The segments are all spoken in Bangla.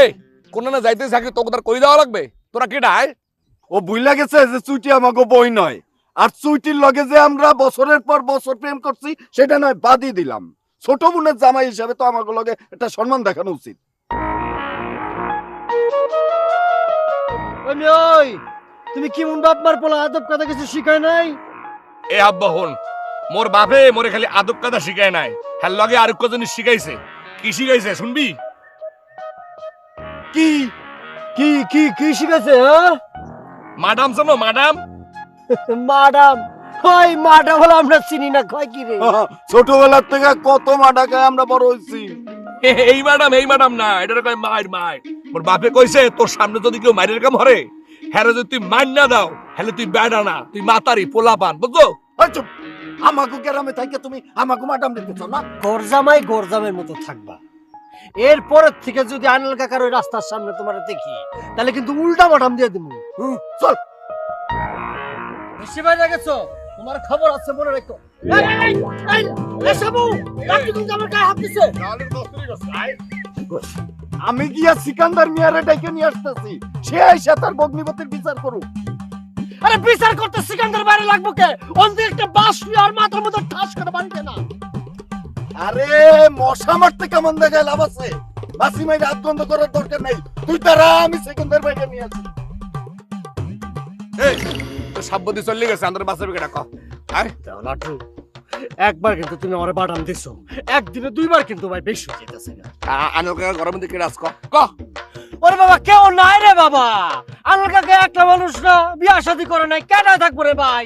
এই কোন না যাইতে থাকি তোকে তার কই দেওয়া লাগবে? তোরা কি ডায় ও বুইলা গেছে যে চুইটি আমাকে বই নয়। আর চুইটির লগে যে আমরা বছরের পর বছর প্রেম করছি সেটা নয় বাদই দিলাম। ছোট বোনের জামাই হিসাবে তো আমাকে লগে একটা সম্মান দেখানো উচিত। তুমি কি মন বাপ মার পোলা আদব কথা কিছু শিখায় নাই? এ আব্বা হন মোর বাপে মোরে খালি আদব কাদা শিখায় নাই। হ্যাঁ লগে আর কজনই শিখাইছে। কি শিখাইছে শুনবি? কি? কি কি কি শিখাইছে হ্যাঁ? মাডাম শোনো মাডাম। মাডাম? ওই মাডাম হলো আমরা চিনি না কয় কি রে? ছোটবেলার থেকে কত মাডাকায় আমরা বড় হয়েছি। এই ম্যাডাম এই ম্যাডাম না এটা কয় মাইর মাইর মোর বাপে কইছে তোর সামনে যদি কেউ মাইরের কাম হরে হ্যাঁ যদি তুই মাইর না দাও হলে তুই বেড়া না তুই মাতারি পোলা পান বুঝছ? ওই চুপ আমাকে গ্রামে থাকি তুমি আমাকে মাডাম দিতেছ না? গরজামাই গরজামের মতো থাকবা। এরপরের থেকে যদি আনিল কাকার ওই রাস্তার সামনে তোমার দেখি তাহলে কিন্তু উল্টা মাটাম দিয়ে দিব চল। বেশি বাইরে গেছো? তোমার খবর আছে মনে রেখো। আমি গিয়া সিকান্দার মিয়ারে ডেকে নিয়ে আসতেছি। সে আইসা তার বগ্নিপতির বিচার করুক। আরে বিচার করতে সিকান্দার বাইরে লাগবো কে? অন্তে একটা বাস নিয়ে আর মাথার মধ্যে ঠাস করে বাড়িতে না। আরে মশা মারতে কেমন দেখায় লাভ আছে? বাসি মাইরে হাত বন্ধ করার দরকার নেই। তুই তারা আমি সেকেন্ডের বাইকে নিয়ে আসি। এই চলে গেছে আন্দর বাসের কেটা কহ আয়। লাঠু। একবার কিন্তু তুমি আমার বাটাম দিছো। একদিনে দুইবার কিন্তু ভাই বেশি যেতেছে। না দিকে রাজ ক। কহ ওরে বাবা কেউ নাই রে বাবা। আনার কাকে একটা মানুষ না বিয়া শাদী করে নাই কেন থাকব রে ভাই?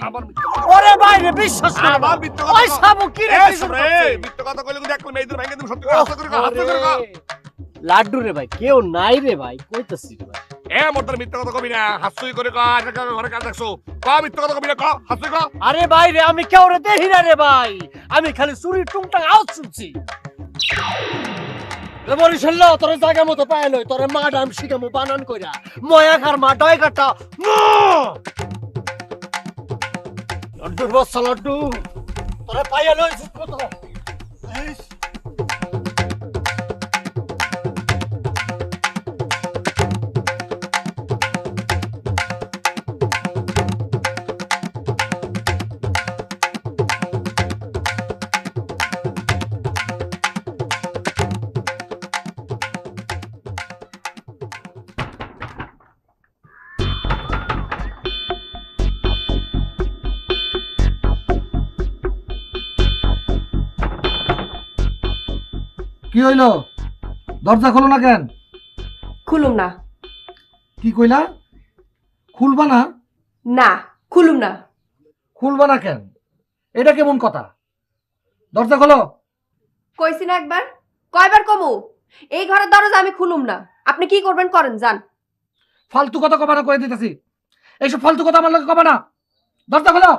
ওরে ভাই রে বিশ্বাস করে। না। ওই সাবু কি রে কি মিথ্যা কথা কইলে কিন্তু মেয়েদের তুমি সত্যি করে লাড্ডু রে ভাই কেউ নাই রে ভাই কইতাছি রে ভাই। এ মোটর মিথ্যা কথা কবি না হাসুই করে আজকে কাকা ঘরে কাজ দেখছ? কহ মিথ্যা কথা কবি না কহ হাসুই কহ আরে ভাই রে আমি কেউ রে দেখি না রে ভাই আমি খালি চুরি টুংটাং আওয়াজ শুনছি। বরিশাল তোর জায়গা মতো পায় লই, তোর মা ডাম শিখামু বানান কইরা। ময়া খার মা ডয় কাটা লড্ডুর বস লড্ডু। তোরে পাইয়া লই কত কি হইল? দরজা খোলো না কেন? খুলুম না। কি কইলা? খুলবা না? না খুলুম না। খুলবা না কেন? এটা কেমন কথা? দরজা খোলো। কইছি না একবার। কয়বার কমু? এই ঘরের দরজা আমি খুলুম না। আপনি কি করবেন করেন যান। ফালতু কথা কবা না করে দিতেছি। এইসব ফালতু কথা আমার লোকে কবা না। দরজা খোলো।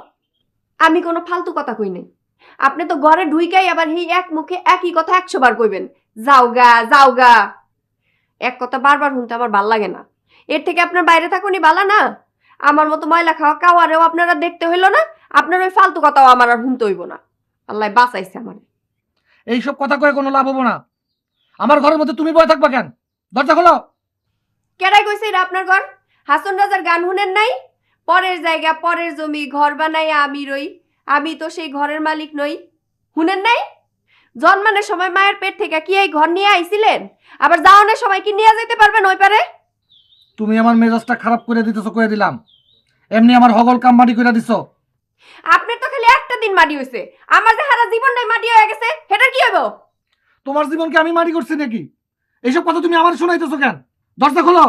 আমি কোনো ফালতু কথা কই নাই। আপনি তো ঘরে ঢুইকাই আবার এই এক মুখে একই কথা একশো বার কইবেন। যাওগা যাওগা এক কথা বারবার শুনতে আমার ভালো লাগে না। এর থেকে আপনার বাইরে থাকুনি বালা না। আমার মতো ময়লা খাওয়া কাওয়ারেও আপনারা দেখতে হইল না। আপনার ওই ফালতু কথাও আমার আর শুনতে হইব না। আল্লাহ বাঁচাইছে আমার। এইসব কথা কয়ে কোনো লাভ হব না। আমার ঘরের মধ্যে তুমি বয়ে থাকবা কেন? দরজা খোলো। কেডাই কইছে এটা আপনার ঘর? হাসন রাজার গান শুনেন নাই? পরের জায়গা পরের জমি ঘর বানাই আমি রই। আমি তো সেই ঘরের মালিক নই। শুনেন নাই? জন্মানোর সময় মায়ের পেট থেকে কি এই ঘর নিয়ে আইছিলেন? আবার যাওয়ানোর সময় কি নিয়ে যেতে পারবেন ওই পারে? তুমি আমার মেজাজটা খারাপ করে দিতেছো করে দিলাম। এমনি আমার হগল কাম মাটি করে দিছো। আপনার তো খালি একটা দিন মাটি হইছে। আমার যে সারা জীবনটাই মাটি হয়ে গেছে সেটা কি হইব? তোমার জীবনকে আমি মাটি করছি নাকি? এইসব কথা তুমি আমার শোনাইতেছো কেন? দরজা খোলো।